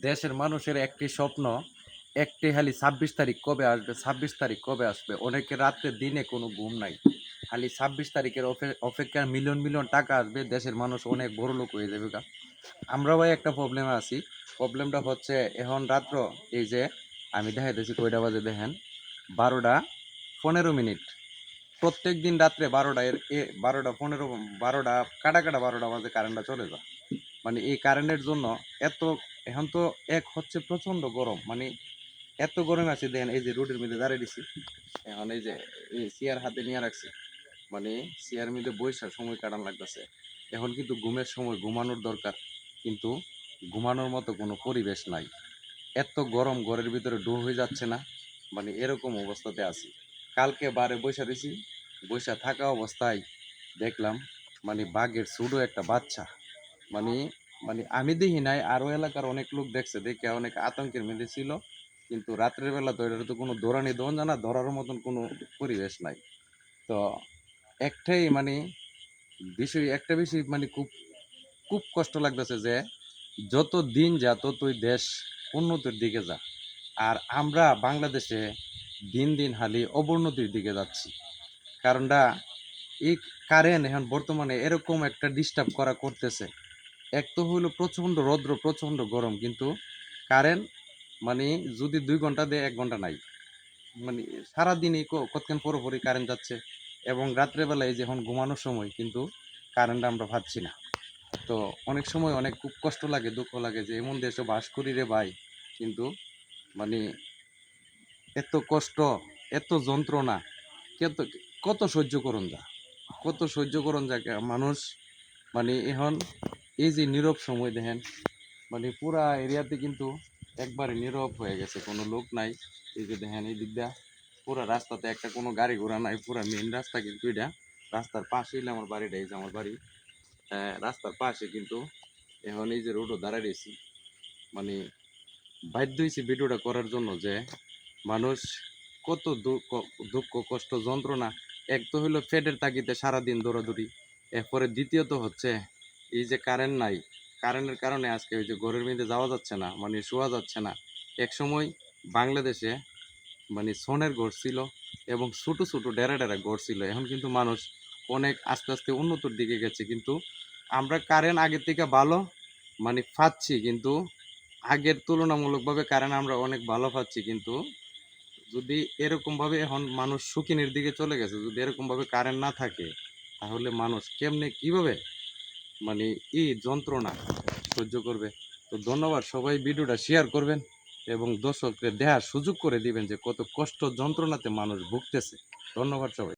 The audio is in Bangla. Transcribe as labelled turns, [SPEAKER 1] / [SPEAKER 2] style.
[SPEAKER 1] দেশের মানুষের একটি স্বপ্ন, একটি খালি ছাব্বিশ তারিখ কবে আসবে, ছাব্বিশ তারিখ কবে আসবে? অনেকে রাত্রে দিনে কোনো ঘুম নাই। খালি ছাব্বিশ তারিখের অপে- অপেক্ষায় মিলিয়ন মিলিয়ন টাকা আসবে, দেশের মানুষ অনেক বড় লোক হয়ে যাবে গা। একটা প্রবলেমে আছি। প্রবলেমটা হচ্ছে এখন রাত্র, এই যে আমি দেখাইতেছি কয়টা বাজে দেখেন? বারোটা পনেরো মিনিট। প্রত্যেক দিন রাত্রে বারোটা এর এ, বারোটা পনেরো, বারোটা, কাটা কাটা বারোটা বাজে কারেন্টটা চলে যায়। মানে এই কারেন্টের জন্য এত, এখন তো এক হচ্ছে প্রচণ্ড গরম মানে এত গরম আছে, দেখেন এই যে রোডের মধ্যে দাঁড়িয়ে দিছি এখন এই যে চেয়ার হাতে নিয়ে রাখছি মানে চেয়ার মধ্যে বৈশা সময় কাটান লাগতেছে, এখন কিন্তু ঘুমের সময় ঘুমানোর দরকার, কিন্তু ঘুমানোর মতো কোনো পরিবেশ নাই, এত গরম ঘরের ভিতরে ডো হয়ে যাচ্ছে না মানে এরকম অবস্থাতে আছি, কালকে বারে বৈশা দিছি বৈশা থাকা অবস্থায় দেখলাম মানে বাঘের ছোটো একটা বাচ্চা মানে মানে আমি দেখি নাই, আরও এলাকার অনেক লোক দেখছে, দেখে অনেক আতঙ্কের মধ্যে ছিল। কিন্তু রাত্রের বেলা তো এটার তো কোনো দৌড়ানি দৌড় জানা ধরার মতন কোনো পরিবেশ নাই। তো একটাই মানে বিষয়, একটা বিষয় মানে খুব খুব কষ্ট লাগতেছে যে যত দিন যা, ততই দেশ উন্নতির দিকে যা। আর আমরা বাংলাদেশে দিন দিন হালি অবনতির দিকে যাচ্ছি। কারণটা এই কারেন্ট এখন বর্তমানে এরকম একটা ডিস্টার্ব করা করতেছে। এক তো হইল প্রচণ্ড রৌদ্র প্রচণ্ড গরম, কিন্তু কারেন্ট মানে যদি দুই ঘণ্টা দেয়, এক ঘণ্টা নাই। মানে সারাদিনই কতক্ষণ পর পরই কারেন্ট যাচ্ছে। এবং রাত্রেবেলায় এই যে এখন ঘুমানোর সময়, কিন্তু কারেন্ট আমরা পাচ্ছি না। তো অনেক সময় অনেক খুব কষ্ট লাগে, দুঃখ লাগে যে এমন দেশে বাস করি রে ভাই, কিন্তু মানে এত কষ্ট, এত যন্ত্রণা, কত কত সহ্য করুন যা, কত সহ্য করুন যা, মানুষ মানে এখন এই যে নীরব সময় দেখেন মানে পুরা এরিয়াতে কিন্তু একবারে নীরব হয়ে গেছে, কোনো লোক নাই। এই যে দেখেন, এই দিকটা পুরা রাস্তাতে একটা কোনো গাড়ি ঘোড়া নাই, পুরা মেন রাস্তা কিন্তু এটা। রাস্তার পাশে হইলে আমার বাড়িটা, এই যে আমার বাড়ি। রাস্তার পাশে কিন্তু এখন এই যে রোডও দাঁড়ায় রয়েছি। মানে বাধ্য হয়েছি ভিডিওটা করার জন্য যে মানুষ কত দুঃখ দুঃখ, কষ্ট, যন্ত্রণা, এক তো হইল ফেডের তাগিতে সারাদিন দৌড়াদৌড়ি, এরপরে দ্বিতীয়ত হচ্ছে এই যে কারেন্ট নাই কারেন্টের কারণে আজকে ওই যে ঘরের মধ্যে যাওয়া যাচ্ছে না মানে শোয়া যাচ্ছে না। এক সময় বাংলাদেশে মানে সোনের ঘর ছিল এবং ছোট ছোট ডেরা ডেরা ঘর ছিল। এখন কিন্তু মানুষ অনেক আস্তে আস্তে উন্নতির দিকে গেছে। কিন্তু আমরা কারেন্ট আগের থেকে ভালো মানে পাচ্ছি। কিন্তু আগের তুলনামূলকভাবে কারেন্ট আমরা অনেক ভালো পাচ্ছি। কিন্তু যদি এরকমভাবে এখন মানুষ সুখিনের দিকে চলে গেছে, যদি এরকমভাবে কারেন্ট না থাকে, তাহলে মানুষ কেমনে, কীভাবে মানে এই যন্ত্রণা সহ্য করবে। তো ধন্যবাদ, সবাই ভিডিওটা শেয়ার করবেন এবং দর্শকদের দেহার সুযোগ করে দিবেন যে কত কষ্ট যন্ত্রণাতে মানুষ ভুগতেছে। ধন্যবাদ সবাই।